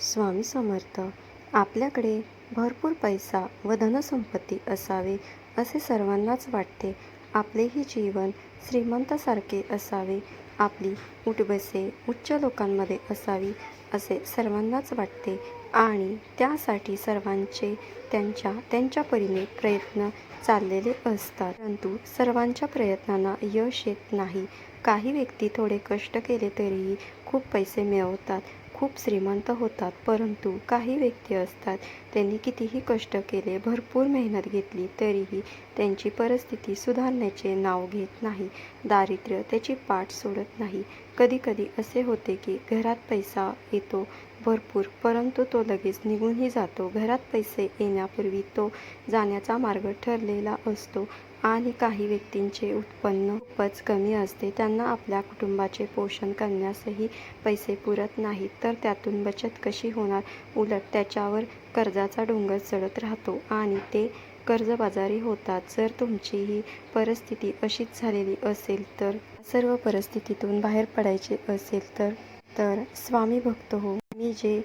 स्वामी समर्थ आपल्याकडे भरपूर पैसा व धनसंपत्ती असावे असे सर्वांनाच वाटते. आपलेही जीवन श्रीमंतासारखे असावे. आपली उठबसे उच्च लोकांमध्ये असावी असे सर्वांनाच वाटते. आणि त्यासाठी सर्वांचे त्यांच्या त्यांच्या परीने प्रयत्न चाललेले असतात. परंतु सर्वांच्या प्रयत्नांना यश येत नाही. काही व्यक्ती थोडे कष्ट केले तरीही खूप पैसे मिळवतात. खूप श्रीमंत होतात परंतु काही व्यक्ती असतात त्यांनी कितीही कष्ट केले भरपूर मेहनत घेतली तरीही त्यांची परिस्थिती सुधारण्याचे नाव घेत नाही. दारिद्र्य त्याची पाठ सोडत नाही. कधीकधी असे होते की घरात पैसा येतो भरपूर परंतु तो लगेच निघूनही जातो. घरात पैसे येण्यापूर्वी तो जाण्याचा मार्ग ठरलेला असतो आणि काही व्यक्तींचे उत्पन्न खूपच कमी असते. त्यांना आपल्या कुटुंबाचे पोषण करण्यासही पैसे पुरत नाहीत तर त्यातून बचत कशी होणार? उलट त्याच्यावर कर्जाचा डोंगर चढत राहतो आणि ते कर्जबाजारी होतात. जर तुमची ही परिस्थिती अशीच झालेली असेल तर सर्व परिस्थितीतून बाहेर पडायचे असेल तर तर स्वामी भक्त हो. मी जे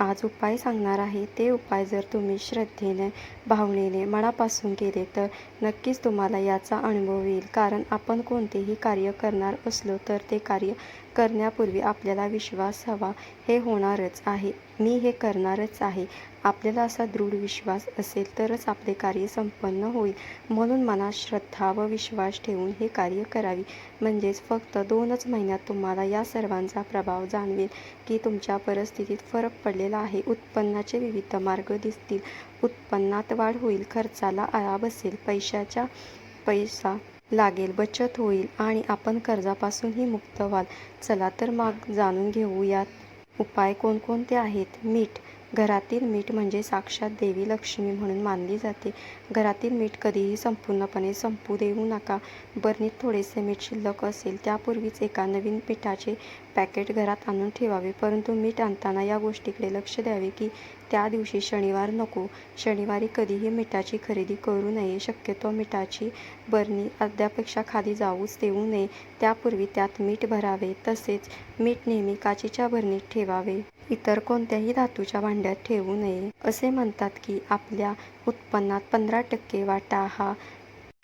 आज उपाय सांगणार आहे ते उपाय जर तुम्ही श्रद्धेने भावनेने मनापासून केले तर नक्कीच तुम्हाला याचा अनुभव येईल. कारण आपण कोणतेही कार्य करणार असलो तर ते कार्य करण्यापूर्वी आपल्याला विश्वास हवा. हे होणारच आहे. मी हे करणारच आहे. आपल्याला असा दृढ विश्वास असेल तरच आपले कार्य संपन्न होईल. म्हणून मनात श्रद्धा व विश्वास ठेवून हे कार्य करावी. म्हणजेच फक्त दोनच महिन्यात तुम्हाला या सर्वांचा प्रभाव जाणवेल की तुमच्या परिस्थितीत फरक पडलेला आहे. उत्पन्नाचे विविध मार्ग दिसतील. उत्पन्नात वाढ होईल खर्चाला आळा बसेल पैशाच्या पैसा लागेल बचत होईल आणि आपण कर्जापासूनही मुक्त व्हाल. चला तर मग जाणून घेऊयात उपाय कोणकोणते आहेत. मीठ. घरातील मीठ म्हणजे साक्षात देवी लक्ष्मी म्हणून मानली जाते. घरातील मीठ कधीही संपूर्णपणे संपू देऊ नका. बरणीत थोडेसे मीठ शिल्लक असेल त्यापूर्वीच एका नवीन पिठाचे पॅकेट घरात आणून ठेवावे. परंतु मीठ आणताना या गोष्टीकडे लक्ष द्यावे की त्या दिवशी शनिवार नको. शनिवारी कधीही मिठाची खरेदी करू नये. शक्यतो मिठाची बरणी अर्ध्यापेक्षा खाली जाऊच देऊ नये. त्यापूर्वी त्यात मीठ भरावे. तसेच मीठ नेहमी काचेच्या भरणीत ठेवावे. इतर कोणत्याही धातूच्या भांड्यात ठेवू नये. असे म्हणतात की आपल्या उत्पन्नात पंधरा टक्के वाटा हा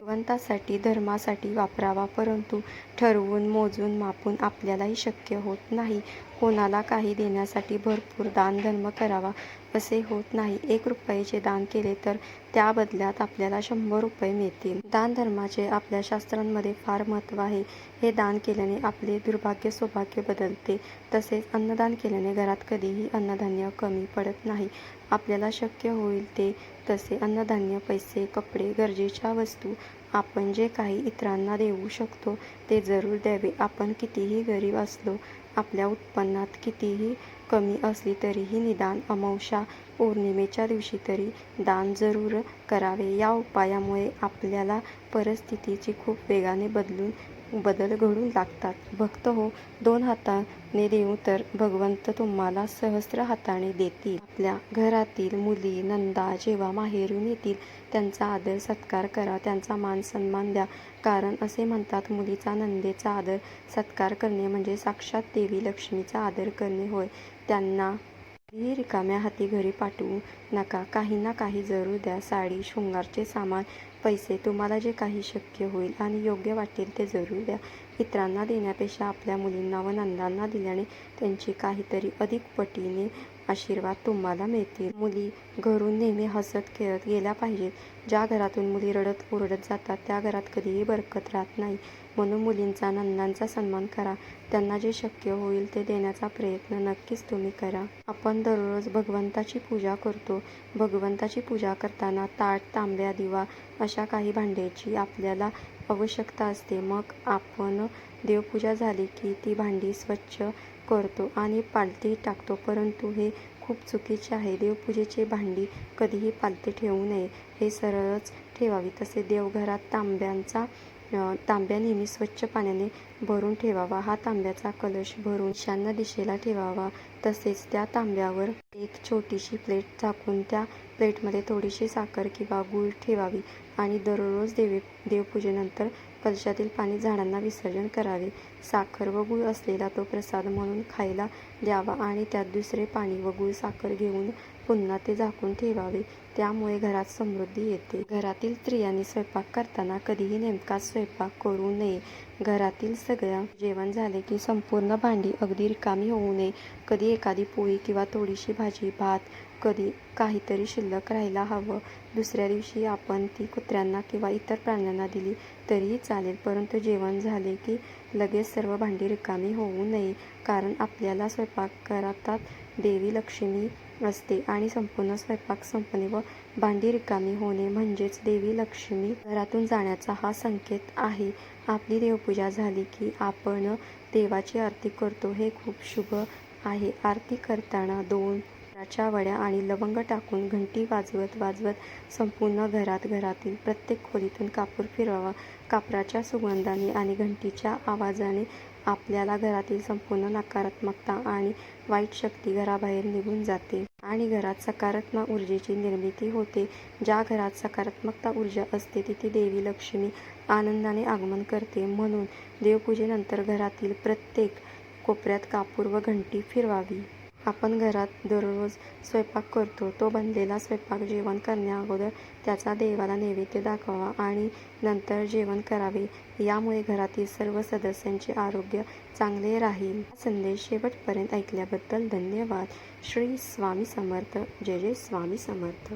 भगवंतासाठी धर्मासाठी वापरावा. परंतु ठरवून मोजून मापून आपल्यालाही शक्य होत नाही. कोणाला काही देण्यासाठी भरपूर दानधर्म करावा. असे होत नाही. एक रुपयाचे दान केले तर त्या बदल्यात आपल्याला शंभर रुपये मिळतील. दानधर्माचे आपल्या शास्त्रांमध्ये फार महत्त्व आहे. हे दान केल्याने आपले दुर्भाग्य सौभाग्य बदलते. तसेच अन्नदान केल्याने घरात कधीही अन्नधान्य कमी पडत नाही. आपल्याला शक्य होईल ते. तसे अन्नधान्य पैसे कपडे गरजेच्या वस्तू आपण जे काही इतरांना देऊ शकतो ते जरूर द्यावे. आपण कितीही गरीब असलो आपल्या उत्पन्नात कितीही कमी असली तरीही निदान अमावस्या पौर्णिमेच्या दिवशी तरी दान जरूर करावे. या उपायामुळे आपल्याला परिस्थितीची खूप वेगाने बदलून बदल घडून लागतात. भक्त हो दोन हाताने देऊ तर भगवंत तुम्हाला सहस्र हाताने देतील. आपल्या घरातील मुली नंदा जेव्हा माहेरून येतील त्यांचा आदर सत्कार करा त्यांचा मान सन्मान द्या. कारण असे म्हणतात मुलीचा नंदेचा आदर सत्कार करणे म्हणजे साक्षात देवी लक्ष्मीचा आदर करणे होय. त्यांना कधीही रिकाम्या हाती घरी पाठवू नका. काही ना काही जरूर द्या. साडी शृंगारचे सामान पैसे तुम्हाला जे काही शक्य होईल आणि योग्य वाटेल ते जरूर द्या. इतरांना देण्यापेक्षा आपल्या मुलींना व नंदांना दिल्याने त्यांची काहीतरी अधिक पटीने आशीर्वाद तुम्हाला मिळतील. मुली घरून नेहमी हसत खेळत गेल्या पाहिजेत. ज्या घरातून मुली रडत ओरडत जातात त्या घरात कधीही बरकत राहत नाही. म्हणून मुलींचा नंदांचा सन्मान करा. त्यांना जे शक्य होईल ते देण्याचा प्रयत्न नक्कीच तुम्ही करा. आपण दररोज भगवंताची पूजा करतो. भगवंताची पूजा करताना ताट तांब्या दिवा अशा काही भांड्याची आपल्याला आवश्यकता असते. मग आपण देवपूजा झाली की ती भांडी स्वच्छ करतो आणि पालती टाकतो. परंतु हे खूप चुकीचे आहे. देवपूजेचे भांडी कधीही पालती ठेवू नये. हे सरळच ठेवावी. तसे देवघरात तांब्यांचा तांब्या नेहमी स्वच्छ पाण्याने भरून ठेवावा. हा तांब्याचा कलश भरून ईशान्य दिशेला ठेवावा. तसेच त्या तांब्यावर एक छोटीशी प्लेट झाकून त्या प्लेटमध्ये थोडीशी साखर किंवा गूळ ठेवावी आणि दररोज देवी देवपूजेनंतर कलशातील पाणी झाडांना विसर्जन करावे. साखर व गूळ असलेला तो प्रसाद म्हणून खायला द्यावा आणि त्यात दुसरे पाणी व गूळ साखर घेऊन पुन्हा ते झाकून ठेवावे. त्यामुळे घरात समृद्धी येते. घरातील स्त्रियांनी स्वयंपाक करताना कधीही नेमकाच स्वयंपाक करू नये. घरातील सगळ्या जेवण झाले की संपूर्ण भांडी अगदी रिकामी होऊ नये. कधी एखादी पोळी किंवा थोडीशी भाजी भात कधी काहीतरी शिल्लक राहायला हवं. दुसऱ्या दिवशी आपण ती कुत्र्यांना किंवा इतर प्राण्यांना दिली तरीही चालेल परंतु जेवण झाले की लगेच सर्व भांडी रिकामी होऊ नये कारण आपल्याला स्वयंपाकघरातात देवी लक्ष्मी असते आणि संपूर्ण स्वयंपाक संपणे व भांडी रिकामी होणे म्हणजेच देवी लक्ष्मी घरातून जाण्याचा हा संकेत आहे. आपली देवपूजा झाली की आपण देवाची आरती करतो हे खूप शुभ आहे. आरती करताना दोन च्या वड्या आणि लवंग टाकून घंटी वाजवत वाजवत संपूर्ण घरात घरातील प्रत्येक खोलीतून कापूर फिरवावा. कापराच्या सुगंधाने आणि घंटीच्या आवाजाने आपल्याला घरातील संपूर्ण नकारात्मकता आणि वाईट शक्ती घराबाहेर निघून जाते. आणि घरात सकारात्मक ऊर्जेची निर्मिती होते. ज्या घरात सकारात्मकता ऊर्जा असते तिथे देवी लक्ष्मी आनंदाने आगमन करते. म्हणून देवपूजेनंतर घरातील प्रत्येक कोपऱ्यात कापूर व घंटी फिरवावी. आपण घरात दररोज स्वयंपाक करतो तो बनलेला स्वयंपाक जेवण करण्याअगोदर त्याचा देवाला नैवेद्य दाखवावा आणि नंतर जेवण करावे. यामुळे घरातील सर्व सदस्यांचे आरोग्य चांगले राहील. हा संदेश शेवटपर्यंत ऐकल्याबद्दल धन्यवाद. श्री स्वामी समर्थ. जय जय स्वामी समर्थ.